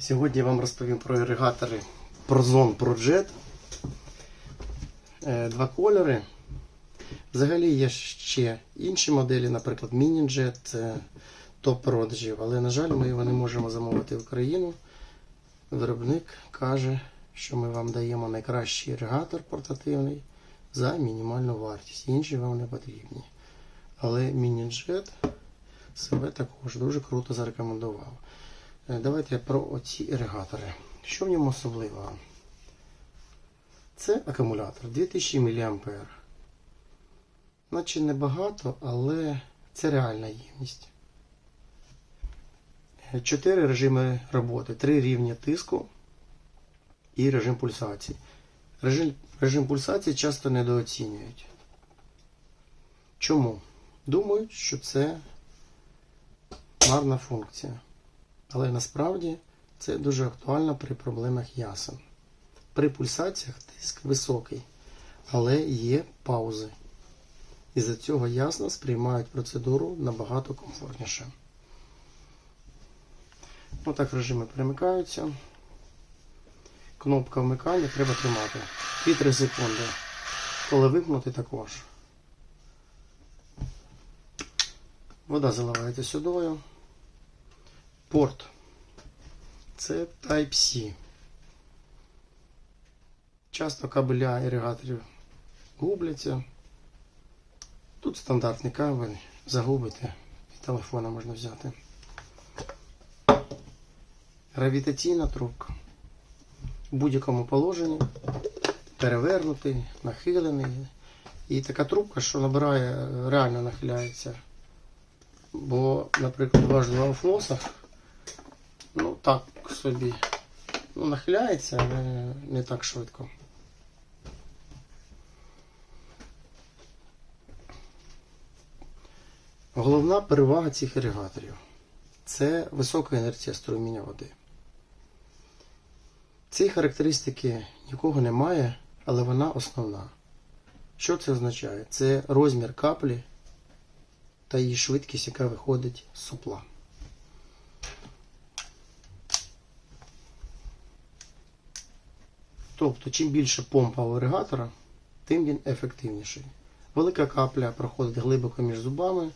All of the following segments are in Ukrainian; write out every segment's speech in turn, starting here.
Сьогодні я вам розповім про іригатори Prozon ProJet. Е, Два кольори. Взагалі є ще інші моделі, наприклад, MiniJet, це топ продажів, але, на жаль, ми його не можемо замовити в Україну. Виробник каже, що ми вам даємо найкращий іригатор портативний за мінімальну вартість. Інші вам не потрібні. Але MiniJet себе також дуже круто зарекомендував. Е, Давайте про оці іригатори. Що в ньому особливого? Це акумулятор 2000 мА. Наче небагато, але це реальна ємність. Е, Чотири режими роботи, три рівня тиску і режим пульсації. Режим, режим пульсації часто недооцінюють. Чому? Думають, що це марна функція. Але насправді це дуже актуально при проблемах ясен. При пульсаціях тиск високий, але є паузи. І за цього ясно сприймають процедуру набагато комфортніше. Отак режими перемикаються. Кнопка вмикання треба тримати 2-3 секунди. Коли вимкнути також. Вода заливається сюдою. Порт. Це Type-C. Часто кабеля іригаторів губляться. Тут стандартний кабель, загубите, і телефона можна взяти. Гравітаційна трубка. В будь-якому положенні перевернутий, нахилений. І така трубка, що набирає, реально нахиляється. Бо, наприклад, ваш два флоса, ну так собі, ну, нахиляється, але не так швидко. Головна перевага цих іригаторів це висока інерція струміння води. Цієї характеристики нікого немає, але вона основна. Що це означає? Це розмір каплі та її швидкість, яка виходить з сопла. Тобто, чим більше помпа у іригатора, тим він ефективніший. Велика капля проходить глибоко між зубами,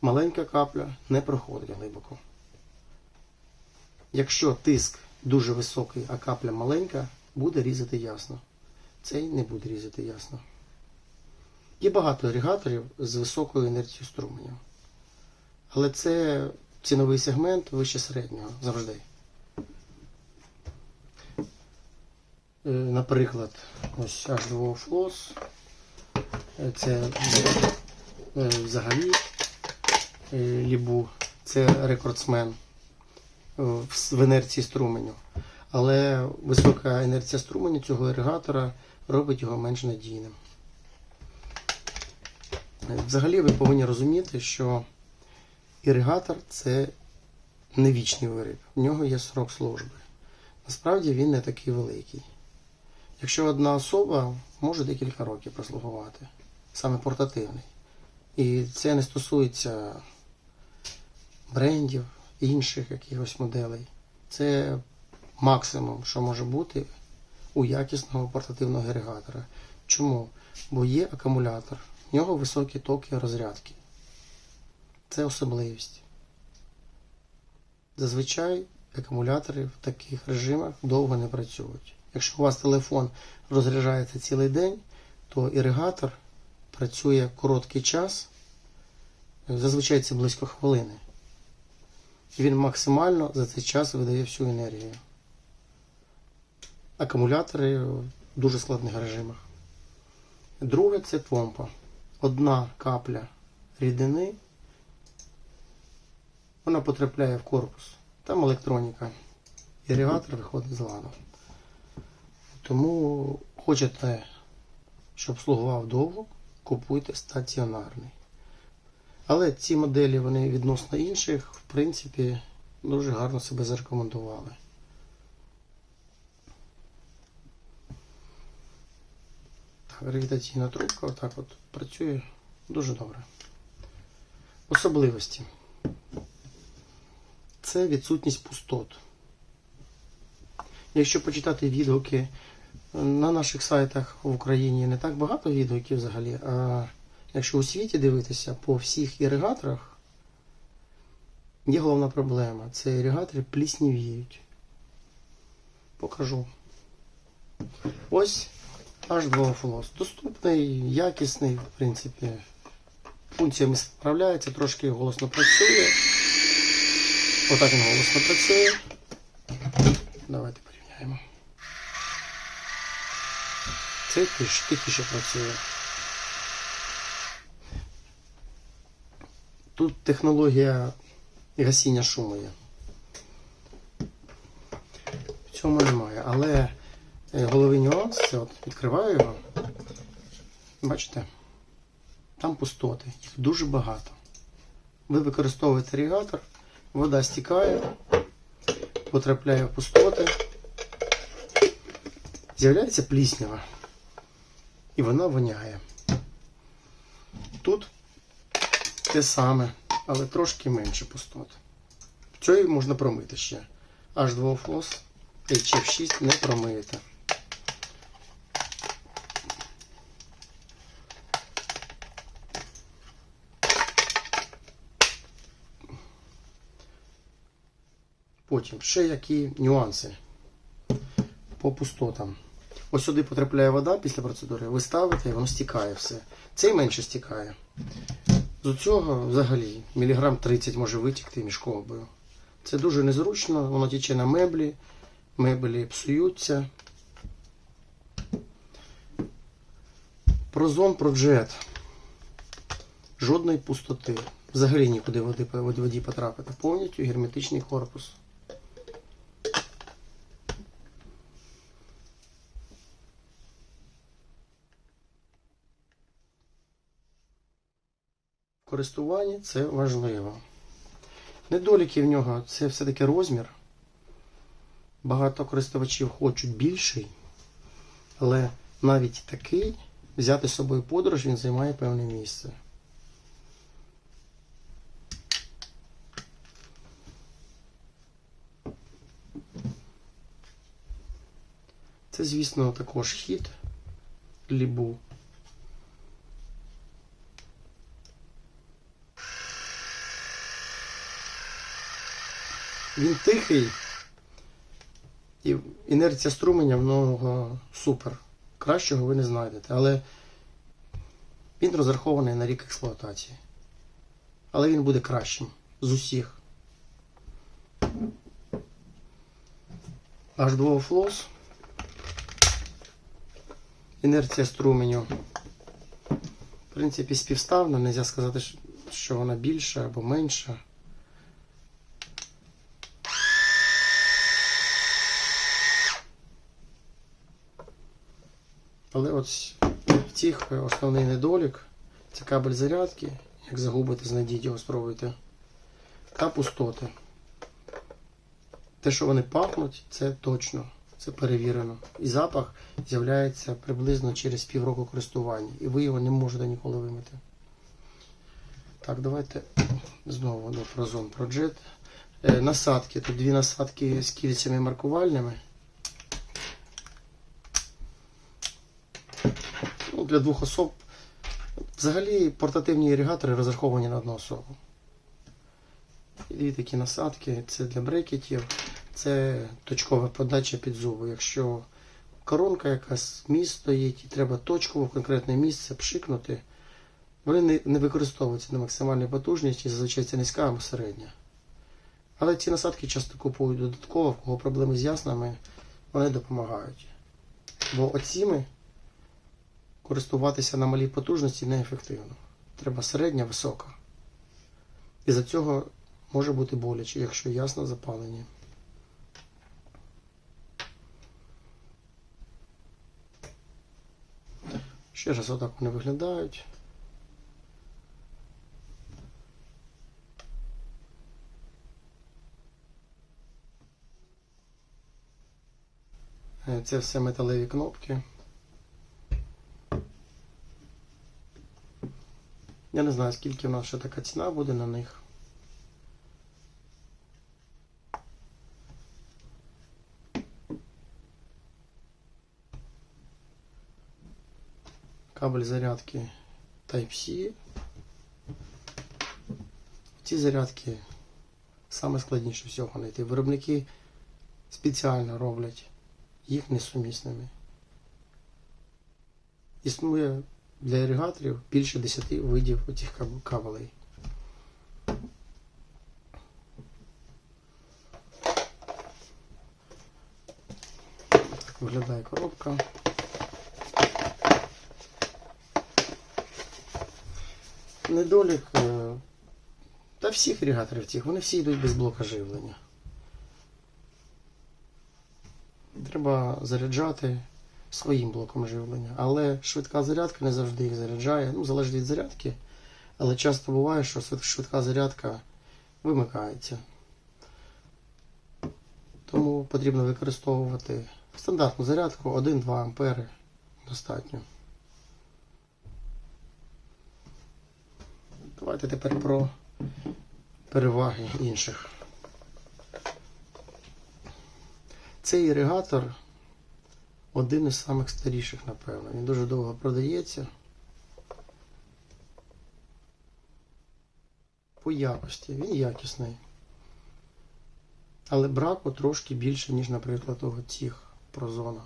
маленька капля не проходить глибоко. Якщо тиск дуже високий, а капля маленька, буде різати ясно. Цей не буде різати ясно. Є багато іригаторів з високою інерцією струменя. Але це ціновий сегмент вище середнього завжди. Наприклад, ось H2O Floss. Е, Це е, взагалі е, Лібу. Це рекордсмен е, в інерції струменю. Але висока інерція струменю цього іригатора робить його менш надійним. Е, Взагалі ви повинні розуміти, що іригатор це не вічний виріб. В нього є срок служби. Насправді він не такий великий. Якщо одна особа може декілька років прослугувати, саме портативний. І це не стосується брендів, інших якихось моделей. Це максимум, що може бути у якісного портативного іригатора. Чому? Бо є акумулятор, в нього високі токи розрядки. Це особливість. Зазвичай акумулятори в таких режимах довго не працюють. Якщо у вас телефон розряджається цілий день, то іригатор працює короткий час, зазвичай це близько хвилини. І він максимально за цей час видає всю енергію. Акумулятори в дуже складних режимах. Друге це помпа. Одна капля рідини. Вона потрапляє в корпус. Там електроніка. Іригатор виходить з ладу. Тому хочете, щоб слугував довго, купуйте стаціонарний. Але ці моделі вони відносно інших, в принципі, дуже гарно себе зарекомендували. Так, гравітаційна трубка отак от працює дуже добре. Особливості. це відсутність пустот. Якщо почитати відгуки на наших сайтах в Україні не так багато відгуків взагалі, а якщо у світі дивитися по всіх іригаторах, є головна проблема. Це іригатори пліснівіють. Покажу. Ось H2O Floss. Доступний, якісний, в принципі. Функціями справляється, трошки голосно працює. Отак він голосно працює. Давайте порівняємо. Цей тиш, тихіше працює. Тут технологія гасіння шуму є. В цьому немає. Але е, головний нюанс, це от відкриваю його. Бачите? Там пустоти, їх дуже багато. Ви використовуєте іригатор, вода стікає, потрапляє в пустоти, з'являється пліснява. І вона воняє. Тут те саме, але трошки менше пустот. Цієї можна промити ще. H2O Floss HF6 не промиєте. Потім ще які нюанси по пустотам. Ось сюди потрапляє вода після процедури, ви ставите і воно стікає все. Цей менше стікає. З цього взагалі міліграм 30 може витікти між колбою. Це дуже незручно, воно тіче на меблі, меблі псуються. Прозон Проджет. Жодної пустоти. Взагалі нікуди воді потрапити. Повністю герметичний корпус. Користуванні це важливо. Недоліки в нього це все-таки розмір. Багато користувачів хочуть більший, але навіть такий взяти з собою подорож він займає певне місце. Це, звісно, також хід лібу. Він тихий, і інерція струменя в нього супер. Кращого ви не знайдете. Але він розрахований на рік експлуатації. Але він буде кращим з усіх. H2O Floss. Інерція струменю. В принципі, співставна, не можна сказати, що вона більша або менша. Але от цих основний недолік це кабель зарядки. Як загубите, знайдіть його, спробуйте. Та пустоти. Те, що вони пахнуть, це точно, це перевірено. І запах з'являється приблизно через півроку користування. І ви його не можете ніколи вимити. Так, давайте знову до Prozon Projet. Е, Насадки. Тут дві насадки з кільцями маркувальними. Для двох особ. Взагалі портативні іригатори розраховані на одну особу. І такі насадки, це для брекетів, це точкова подача під зуби. Якщо коронка якась міст стоїть і треба точково в конкретне місце пшикнути, вони не, використовуються на максимальній потужності, зазвичай це низька або середня. Але ці насадки часто купують додатково, в кого проблеми з яснами, вони допомагають. Бо оціми користуватися на малій потужності неефективно. Треба середня, висока. І за цього може бути боляче, якщо ясно запалення. Ще раз отак вони виглядають. Е, Це все металеві кнопки. Я не знаю, скільки в нас ще така ціна буде на них. Кабель зарядки Type-C. Ці зарядки саме складніше всього знайти. Виробники спеціально роблять їх несумісними. Існує для іригаторів більше 10 видів цих кабелей. Виглядає коробка. Недолік е, та всіх іригаторів цих, вони всі йдуть без блока живлення. Треба заряджати своїм блоком живлення. Але швидка зарядка не завжди їх заряджає. Ну, залежить від зарядки. Але часто буває, що швидка зарядка вимикається. Тому потрібно використовувати стандартну зарядку 1-2 ампери достатньо. Давайте тепер про переваги інших. Цей іригатор один із самих старіших, напевно. Він дуже довго продається. По якості він якісний. Але браку трошки більше, ніж, наприклад, того цих прозона.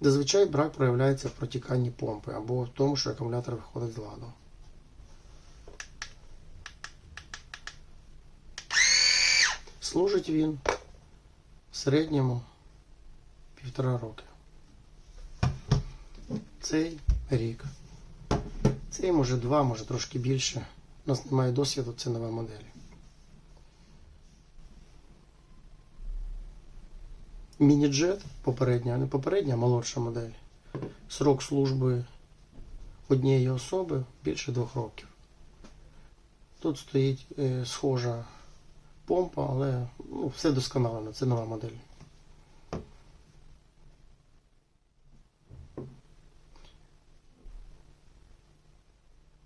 Зазвичай брак проявляється в протіканні помпи або в тому, що акумулятор виходить з ладу. Служить він в середньому півтора роки. Цей рік. Цей може два, може трошки більше. У нас немає досвіду, це нова модель. Мініджет попередня, не попередня, а молодша модель. Срок служби однієї особи більше двох років. Тут стоїть е, схожа помпа, але ну, все досконалено, це нова модель.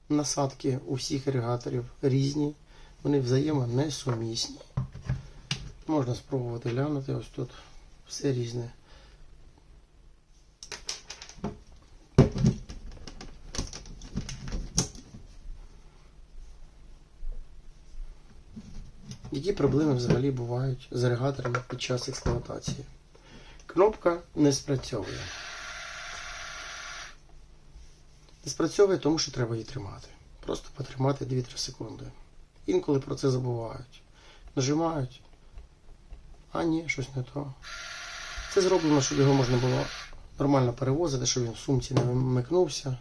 Насадки у всіх іригаторів різні, вони взаємонесумісні. Можна спробувати глянути, ось тут все різне. Які проблеми взагалі бувають з іригаторами під час експлуатації? Кнопка не спрацьовує. Не спрацьовує, тому що треба її тримати. Просто потримати 2-3 секунди. Інколи про це забувають. Нажимають, а ні, щось не то. Це зроблено, щоб його можна було нормально перевозити, щоб він в сумці не вмикнувся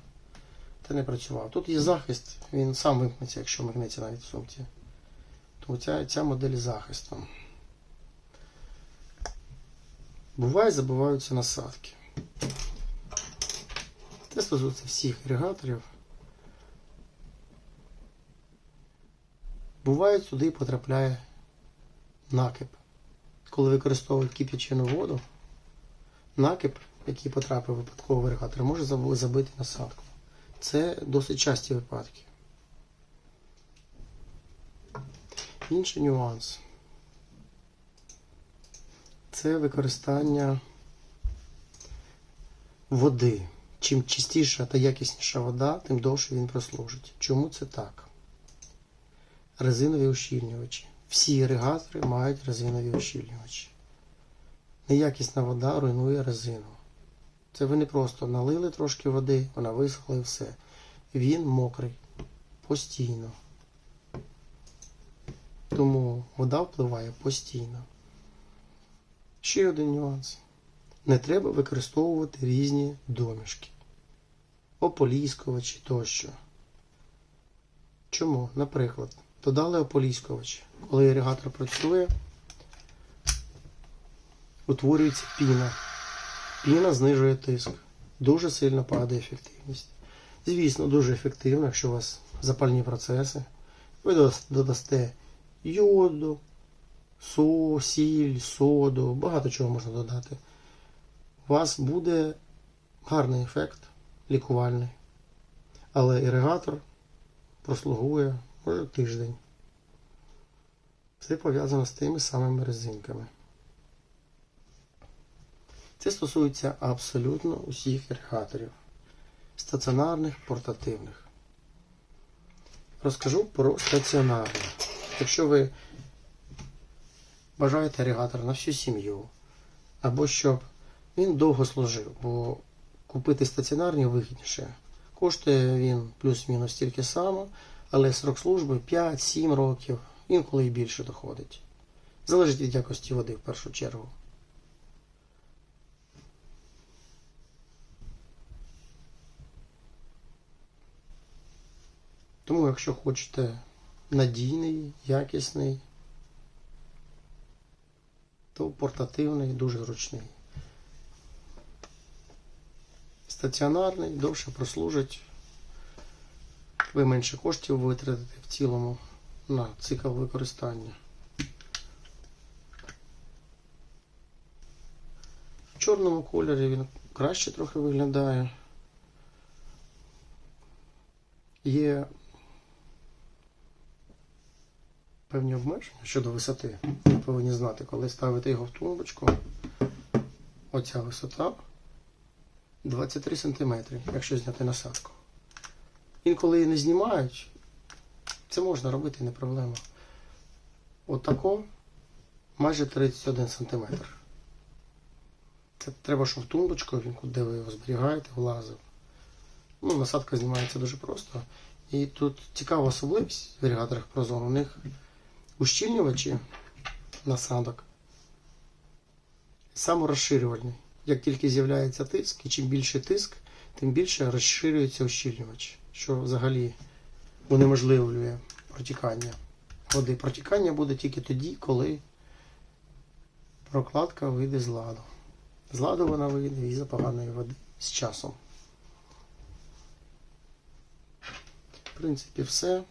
та не працював. Тут є захист, він сам вимкнеться, якщо вмикнеться навіть в сумці. Тому ця, модель з захистом. Буває, забуваються насадки. Це стосується всіх іригаторів. Буває, сюди потрапляє накип. Коли використовують кип'ячену воду, накип, який потрапив випадково в іригатор, може забити насадку. Це досить часті випадки. Інший нюанс. Це використання води. Чим чистіша та якісніша вода, тим довше він прослужить. Чому це так? Резинові ущільнювачі. Всі іригатори мають резинові ущільнювачі. Неякісна вода руйнує резину. Це ви не просто налили трошки води, вона висохла і все. Він мокрий. Постійно. Тому вода впливає постійно. Ще один нюанс. Не треба використовувати різні домішки, ополіскувачі тощо. Чому? Наприклад, додали ополіскувач. Коли іригатор працює, утворюється піна. Піна знижує тиск. Дуже сильно падає ефективність. Звісно, дуже ефективно, якщо у вас запальні процеси. Ви додасте йоду, со, сіль, соду, багато чого можна додати. У вас буде гарний ефект лікувальний. Але іригатор прослугує може тиждень. Це пов'язано з тими самими резинками. Це стосується абсолютно усіх іригаторів. Стаціонарних, портативних. Розкажу про стаціонарні. Якщо ви бажаєте іригатор на всю сім'ю, або щоб він довго служив, бо купити стаціонарні вигідніше. Коштує він плюс-мінус стільки само, але срок служби 5-7 років, інколи і більше доходить. Залежить від якості води в першу чергу. Тому, якщо хочете надійний, якісний, то портативний, дуже зручний. Стаціонарний, довше прослужить. Ви менше коштів витратите в цілому на цикл використання. В чорному кольорі він краще трохи виглядає. Є певні обмеження щодо висоти. Ви повинні знати, коли ставите його в тумбочку. Оця висота 23 см, якщо зняти насадку. Інколи її не знімають, це можна робити, не проблема. Отако майже 31 см. Це треба, щоб в тумбочку, де ви його зберігаєте, влазив. Ну, насадка знімається дуже просто. І тут цікава особливість в іригаторах Прозон. У них ущільнювачі насадок саморозширювальний. Як тільки з'являється тиск, і чим більше тиск, тим більше розширюється ущільнювач, що взагалі унеможливлює протікання води. Протікання буде тільки тоді, коли прокладка вийде з ладу. З ладу вона вийде із-за поганої води з часом. В принципі, все.